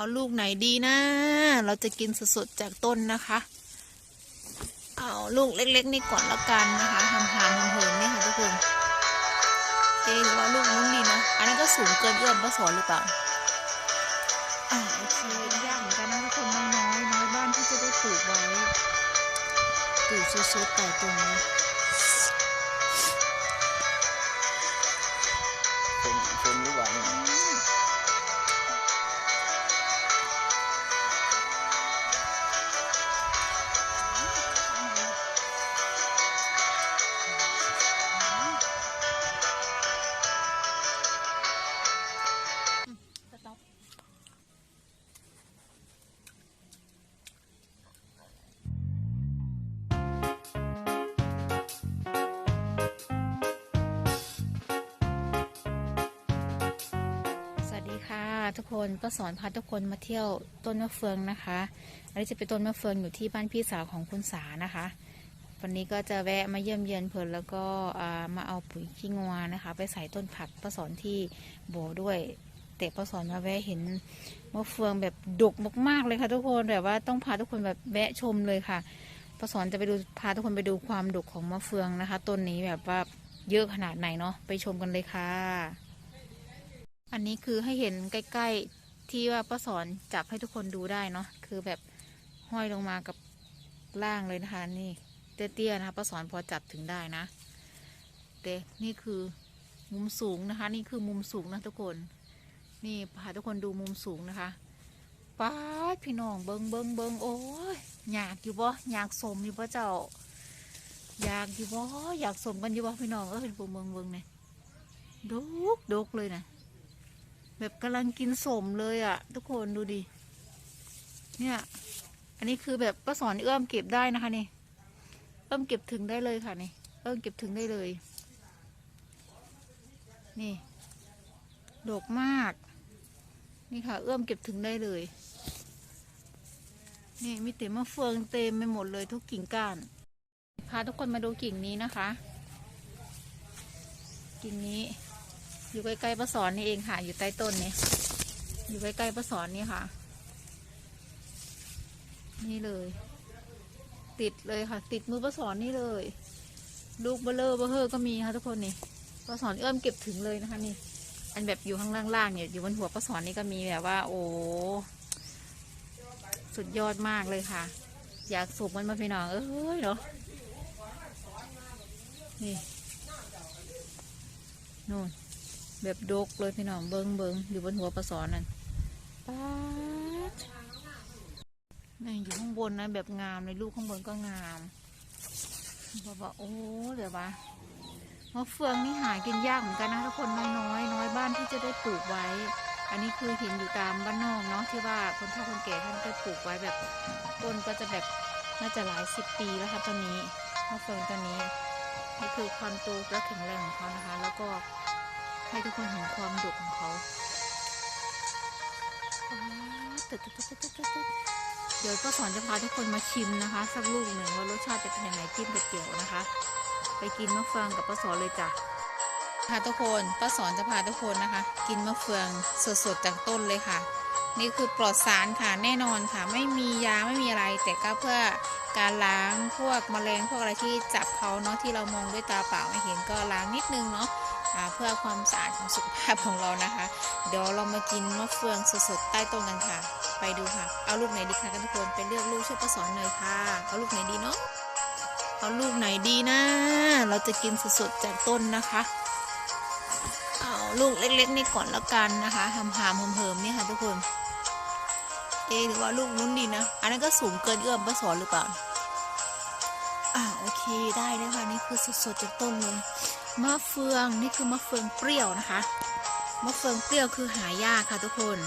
เอาลูกไหนดีนะ เราจะกินสดๆจากต้นนะคะ เอาลูกเล็กๆนี่ก่อนละกันนะคะหำหามๆเหิมๆนี่ค่ะทุกคนเอ๊ะหรือว่าลูกนู้นดีนะ อันนั้นก็สูงเกินเอื้อมก็สอนหรือเปล่าอ่าโอเคยากเหมือนกันนะทุกคนน้อยๆน้อยบ้านที่จะได้ปลูกไว้ปลูกสดๆแต่ตรงนี้ ทุกคนก็สอนพาทุกคนมาเที่ยวต้นมะเฟืองนะคะ อันนี้จะเป็นต้นมะเฟืองอยู่ที่บ้านพี่สาวของคุณสานะคะ วันนี้ก็จะแวะมาเยี่ยมเยียนเพิ่นแล้วก็มาเอาปุ๋ยขี้งวนะคะ ไปใส่ต้นผักป้าสอนที่โบด้วย แต่ป้าสอนมาแวะเห็นมะเฟืองแบบดกมากๆเลยค่ะทุกคนแบบว่าต้องพาทุกคนแบบแวะชมเลยค่ะป้าสอนจะไปดูพาทุกคนไปดูความดกของมะเฟืองนะคะต้นนี้แบบว่าเยอะขนาดไหนเนาะไปชมกันเลยค่ะ อันนี้คือให้เห็นใกล้ ๆ ที่ว่าป้าสอนจับให้ทุกคนดูได้เนาะคือแบบห้อยลงมากับล่างเลยนะคะนี่เตี้ยๆนะคะป้าสอนพอจับถึงได้นะแต่นี่คือมุมสูงนะคะ นี่คือมุมสูงนะทุกคน นี่พาทุกคนดูมุมสูงนะคะป้าพี่น้องเบิงเบิงเบิงโอ้ยอยากอยู่บ่อยากสมอยู่บ่เจ้า อยากอยู่บ่อยากสมกันอยู่บ่พี่น้องเออเป็นเบิงเบิงเนี่ยดกดกเลยนะ แบบกำลังกินสมเลยอะ่ะ ทุกคนดูดิ เนี่ย อันนี้คือแบบป้าสอนเอื้อมเก็บได้นะคะนี่ เอื้อมเก็บถึงได้เลยค่ะนี่เอื้อมเก็บถึงได้เลย นี่ดกมาก นี่ค่ะ เอื้อมเก็บถึงได้เลย นี่มีเต็มมะเฟืองเต็มไปหมดเลยทุกกิ่งก้าน พาทุกคนมาดูกิ่งนี้นะคะ กิ่งนี้ อยู่ใกล้ๆป้าสอนนี่เองค่ะ อยู่ใต้ต้นนี้ อยู่ใกล้ๆป้าสอนนี่ค่ะ นี่เลย ติดเลยค่ะ ติดมือป้าสอนนี่เลย ลูกเบลเลอร์เบลเฮอร์ก็มีค่ะทุกคนนี่ป้าสอนเอื้อมเก็บถึงเลยนะคะนี่ อันแบบอยู่ข้างล่างๆเนี่ยอยู่บนหัวป้าสอนนี่ก็มีแบบว่า โอ้สุดยอดมากเลยค่ะ อยากสูบมันมาพี่น้องเอ้ยเนาะนี่นู่น แบบดกเลยพี่น้องเบิงเบิงอยู่บนหัวปลาสอนนั่นป๊านี่อยู่ข้างบนนะแบบงามเลยลูกข้างบนก็งามบอกว่าโอ้เดี๋ยววะมะเฟืองนี่หากินยากเหมือนกันนะทุกคนน้อยน้อยน้อยบ้านที่จะได้ปลูกไว้ อันนี้คือเห็นอยู่ตามบ้านนอกเนาะที่ว่าคนเฒ่าคนแก่ท่านได้ปลูกไว้แบบต้นก็จะแบบน่าจะหลายสิบปีแล้วค่ะต้นนี้มะเฟืองต้นนี้นี่คือความโตและแข็งแรงของเขานะคะ แล้วก็ ให้ทุกคนเห็นความดุของเขาตึ๊ดตึ๊ดตึ๊ดตึ๊ดตึ๊ดตึ๊ดเดี๋ยวป้าสอนจะพาทุกคนมาชิมนะคะ สักลูกหนึ่งว่ารสชาติจะเป็นยังไงจิ้มกับเกี๊ยวนะคะ ไปกินมะเฟืองกับป้าสอนเลยจ้ะค่ะทุกคนป้าสอนจะพาทุกคนนะคะ กินมะเฟืองสดๆจากต้นเลยค่ะ นี่คือปลอดสารค่ะแน่นอนค่ะ ไม่มียาไม่มีอะไร แต่ก็เพื่อการล้างพวกแมลงพวกอะไรที่จับเขาเนาะที่เรามองด้วยตาเปล่าไม่เห็นก็ล้างนิดนึงเนาะอ่า เพื่อความสะอาดของสุขภาพของเรานะคะ เดี๋ยวเรามากินมะเฟืองสดๆใต้ต้นกันค่ะ ไปดูค่ะ เอาลูกไหนดีคะกันทุกคนไปเลือกลูกช่วยป้าสอนหน่อยค่ะ เอาลูกไหนดีเนาะเอาลูกไหนดีนะ เราจะกินสดๆจากต้นนะคะเอาลูกเล็กๆนี่ก่อนละกันนะคะหำหามๆเหิมๆนี่ค่ะทุกคนเอหรือว่าลูกนู้นดีนะ อันนั้นก็สูงเกินเอื้อมป้าสอนหรือเปล่าอ่าโอเคได้เลยค่ะนี่คือสดๆจากต้นเลย มะเฟืองนี่คือมะเฟืองเปรี้ยวนะคะ มะเฟืองเปรี้ยวคือหายากค่ะทุกคน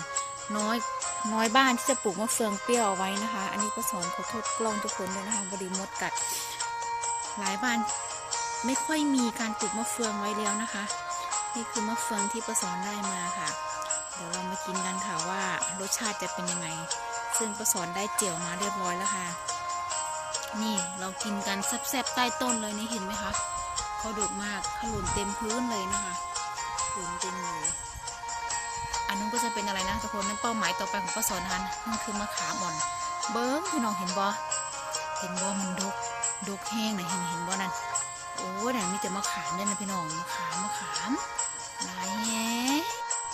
น้อยน้อยบ้านที่จะปลูกมะเฟืองเปรี้ยวเอาไว้นะคะ อันนี้ก็สอนขอโทษกล้องทุกคนด้วยนะคะบดีมดกัด หลายบ้านไม่ค่อยมีการปลูกมะเฟืองไว้แล้วนะคะ นี่คือมะเฟืองที่ประสอนได้มาค่ะ เดี๋ยวเรามากินกันค่ะว่ารสชาติจะเป็นยังไง ซึ่งประสอนได้เจียวมาเรียบร้อยแล้วค่ะ นี่เรากินกันแซ่บๆใต้ต้นเลยนี่เห็นไหมคะ เขาดุมากขลุนเต็มพื้นเลยนะคะหลุนเต็มเลย อันนู้นก็จะเป็นอะไรนะทุกคนนั่นเป้าหมายต่อไปของป้าสอนนะคะนั่นคือมะขามอ่อน เบิ้งพี่น้องเห็นบ่เห็นบ่มันดกดกแห้งนะเห็นเห็นบ่นั่นโอ้ยน่ะมีแต่มะขามเนี่ยนะพี่น้องมะขามมะขามลายแฮะ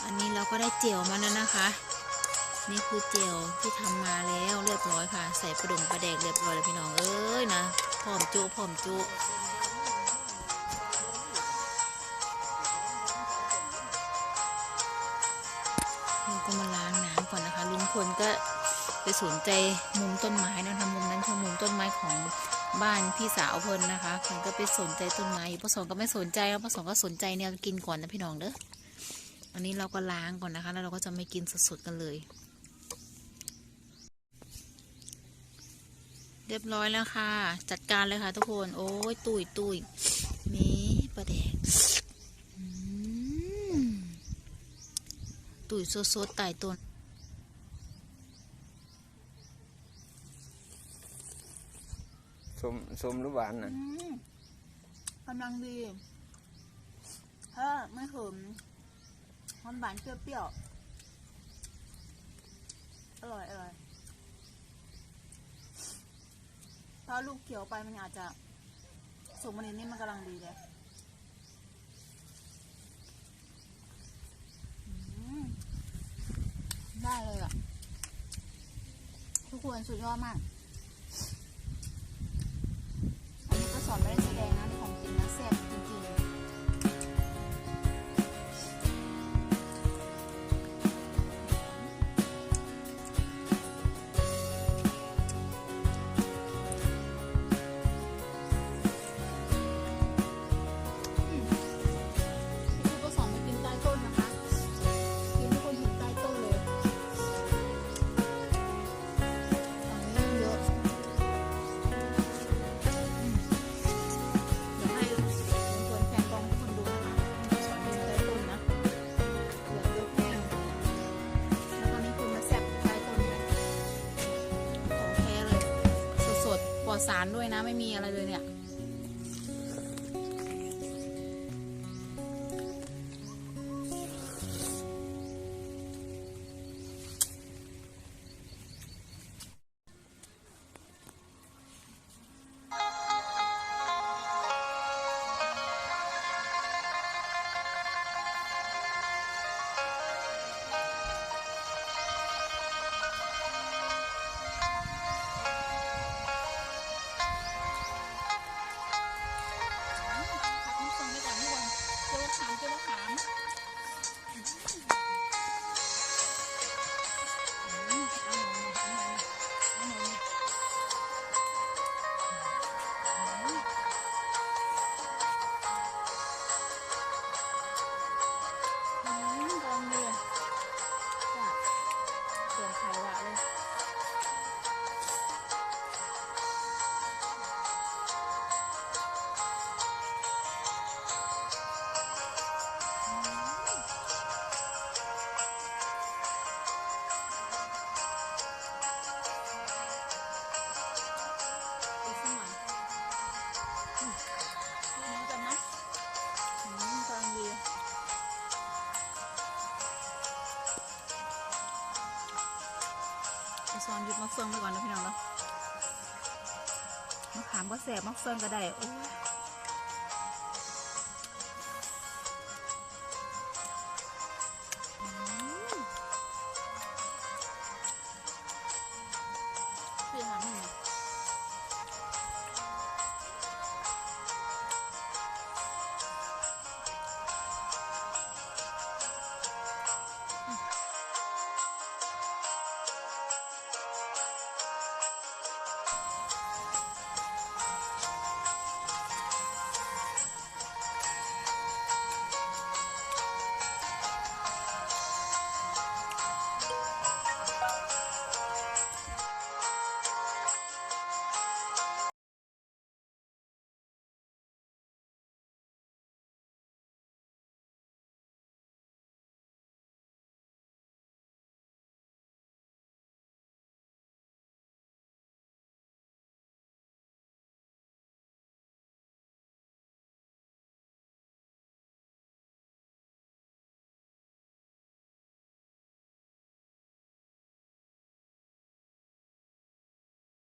อันนี้เราก็ได้เจียวมาแล้วนะคะนี่คือเจียวที่ทำมาแล้วเรียบร้อยค่ะ ใส่ปลาดุงปลาแดกเรียบร้อยเลยพี่น้องเอ้ยนะพร้อมจุพร้อมจุ อนก็ไปสนใจมุมต้นไม้นะคะมุมนั้นคือมุมต้นไม้ของบ้านพี่สาวเพลินนะคะเพิ่นก็ไปสนใจต้นไม้อยู่ป้าสองก็ไม่สนใจแล้วป้าสองก็สนใจแนวกินก่อนนะพี่น้องเด้ออันนี้เราก็ล้างก่อนนะคะ แล้วเราก็จะไม่กินสดๆกันเลย เรียบร้อยแล้วค่ะ จัดการเลยค่ะทุกคนโอ้ยตุยตุยมีปลาแดกอืมตุยสดๆไต่ต้น ชมชมหรือหวานน่ะกำลังดีถ้าไม่ขมหอมหวานเปรี้ยวๆอร่อยอร่อยถ้าลูกเขียวไปมันอาจจะสุกมันนี่มันกำลังดีเลยอืมได้เลยอะ ทุกคนสุดยอดมาก สารด้วยนะ ไม่มีอะไรเลยเนี่ย เอาซอนหยุดมะเฟืองไปก่อนนะพี่น้องเนาะมะขามก็แสบมะเฟืองก็ได้โอ้